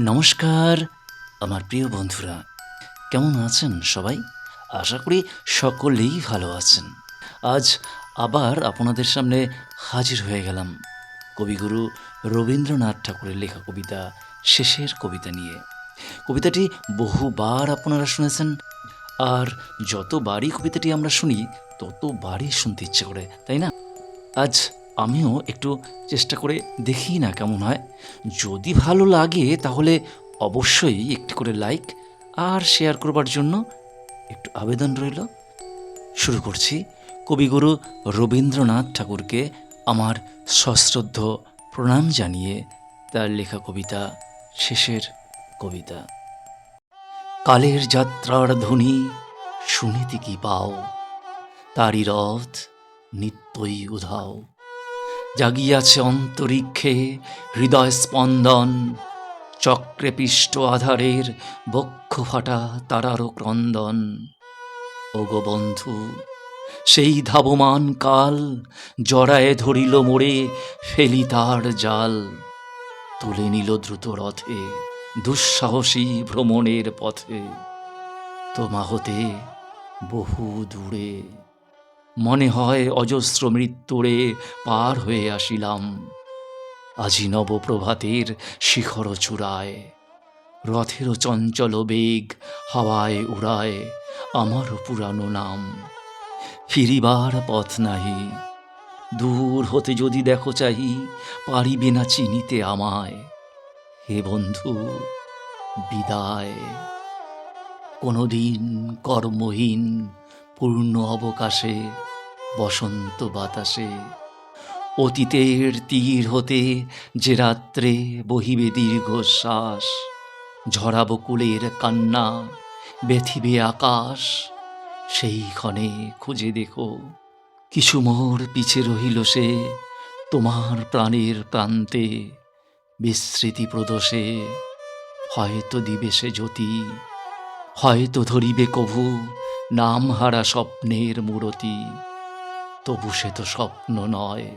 নমস্কার, আমার প্রিয় বন্ধুরা, কেমন আছেন সবাই? আশা করি সকলেই ভালো আছেন। আজ আবার আপনাদের সামনে হাজির হয়ে গেলাম কবিগুরু রবীন্দ্রনাথ ঠাকুরের লেখা কবিতা, শেষের কবিতা নিয়ে। কবিতাটি বহুবার আপনারা শুনেছেন, আর যতবারই কবিতাটি আমরা শুনি, ততবারই শুনতে ইচ্ছে করে, তাই না? আজ আমিও একটু চেষ্টা করে দেখি না কেমন হয়। যদি ভালো লাগে তাহলে অবশ্যই একটি করে লাইক আর শেয়ার করবার জন্য একটু আবেদন রইল। শুরু করছি কবিগুরু রবীন্দ্রনাথ ঠাকুরকে আমার সশ্রদ্ধ প্রণাম জানিয়ে তার লেখা কবিতা, শেষের কবিতা। কালের যাত্রার ধ্বনি শুনিতে কি পাও? তারই রথ নিত্যই উধাও। জাগিয়াছে অন্তরিক্ষে হৃদয় স্পন্দন চক্রে পিষ্ট আধারের বক্ষ ফাটা তারারও ক্রন্দন। ওগো বন্ধু, সেই ধাবমান কাল জড়ায়ে ধরিল মোড়ে ফেলি তার জাল। তুলে নিল দ্রুত রথে দুঃসাহসী ভ্রমণের পথে। তোমা হতে বহু দূরে মনে হয় অজস্র মৃত্যুরে পার হয়ে আসিলাম। আজি নবপ্রভাতের শিখর চূড়ায়, রথেরও চঞ্চল বেগ হাওয়ায় উড়ায় আমারও পুরানো নাম। ফিরিবার পথ নাহি, দূর হতে যদি দেখো চাহি, পারিবে না চিনিতে আমায়। হে বন্ধু, বিদায়। কোনোদিন কর্মহীন পূর্ণ অবকাশে, বসন্ত বাতাসে। অতীতের তীর হতে যে রাত্রে বহিবে দীর্ঘশ্বাস ঝরা বকুলের কান্না, ব্যথিবে আকাশ, সেই ক্ষণে খুঁজে দেখো কিছু মোর পিছে রহিল সে তোমার প্রাণের প্রান্তে বিস্মৃতি প্রদোষে। হয়তো দিবে সে জ্যোতি, হয়তো ধরিবে কভু নামহারা স্বপ্নের মূরতি। তবু সে তো স্বপ্ন নয়।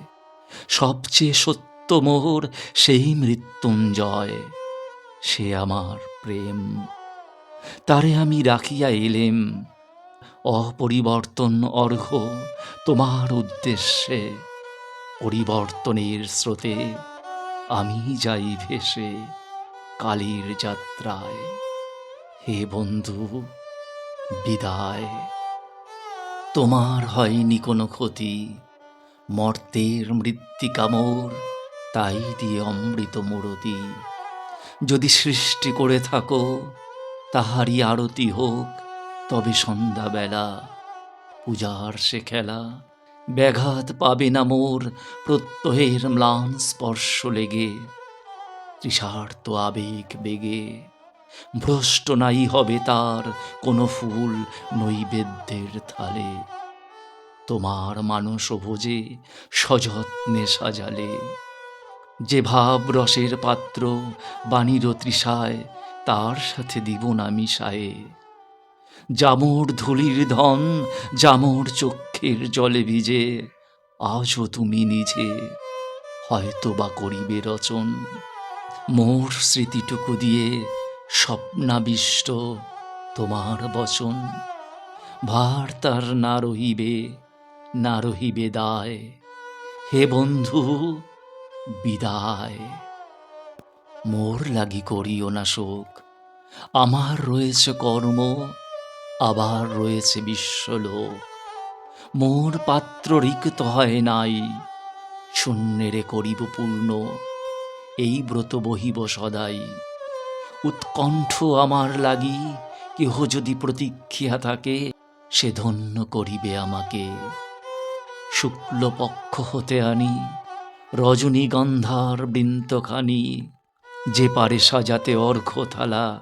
সবচেয়ে সত্য মোর সেই মৃত্যুঞ্জয়। সে আমার প্রেম। তারে আমি রাখিয়া এলেম। অপরিবর্তন অর্ঘ্য তোমার উদ্দেশ্যে। পরিবর্তনের স্রোতে আমি যাই ভেসে কালীর যাত্রায়। হে বন্ধু বিদায়। তোমার হয়নি কোনো ক্ষতি। মর্তের মৃত্তিকা মোর, তাই দিয়ে অমৃত মূরতি। যদি সৃষ্টি করে থাকো, তাহারই আরতি হোক, তবে সন্ধ্যাবেলা পূজার সে খেলা ব্যাঘাত পাবে না মোর, প্রত্যহের ম্লান স্পর্শ লেগে, তৃষার্ত আবেগ বেগে। ভ্রষ্ট নাই হবে তার কোনো ফুল নৈবেদ্যের থালে। তোমার মানস ভোজে সযত্নে সাজালে। যে ভাব রসের পাত্র বাণীর তৃষায়, তার সাথে দিব না মিশায়ে। জামুর ধুলির ধন জামুর চক্ষের জলে ভিজে, আজও তুমি নিজে হয়তো বা করিবে রচন। মোর স্মৃতিটুকু দিয়ে স্বপ্নাবিষ্ট তোমার বচন। ভার না রহিবে না রহিবে দায়। হে বন্ধু, বিদায়। মোর লাগি করিও না শোক। আমার রয়েছে কর্ম, আবার রয়েছে বিশ্বলোক। মোর পাত্র রিক্ত হয় নাই, শূন্যেরে করিব পূর্ণ। এই ব্রত বহিব সদাই। উৎকণ্ঠ আমার লাগি, কেহ যদি প্রতীক্ষিয়া থাকে, সে ধন্য করিবে আমাকে। শুক্লপক্ষ হতে আনি, রজনীগন্ধার বৃন্তখানি, যে পারে সাজাতে অর্ঘ্য থালা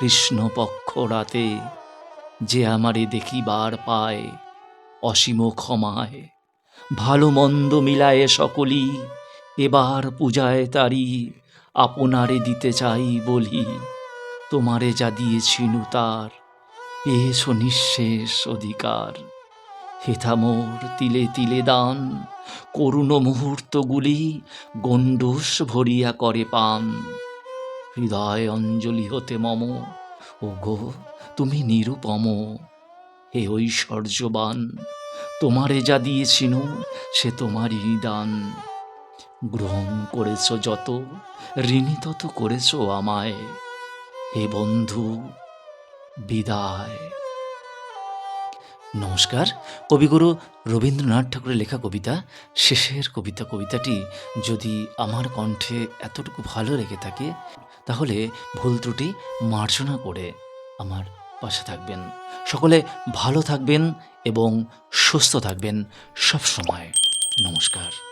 কৃষ্ণপক্ষ রাতে, যে আমারে দেখিবার পায়, অসীম ক্ষমায়। ভালো মন্দ মিলায়ে সকলি, এবার পূজায় তারি। আপনারে দিতে চাই বলি, তোমারে যা দিয়েছিনু তার এসো নিঃশেষ অধিকার। হেথা মোর, তিলে তিলে দান, করুণ মুহূর্তগুলি গণ্ডূষ ভরিয়া করে পান। হৃদয় অঞ্জলি হতে মম ও গো তুমি নিরুপম। হে ঐশ্বর্যবান, তোমারে যা দিয়েছিনু সে তোমারই দান। গ্রহণ করেছ যত, ঋণী তত করেছ আমায়। হে বন্ধু, বিদায়। নমস্কার। কবিগুরু রবীন্দ্রনাথ ঠাকুরের লেখা কবিতা, শেষের কবিতা, কবিতাটি যদি আমার কণ্ঠে এতটুকু ভালো লেগে থাকে, তাহলে ভুল ত্রুটি মার্জনা করে আমার পাশে থাকবেন। সকলে ভালো থাকবেন এবং সুস্থ থাকবেন সব সময় নমস্কার।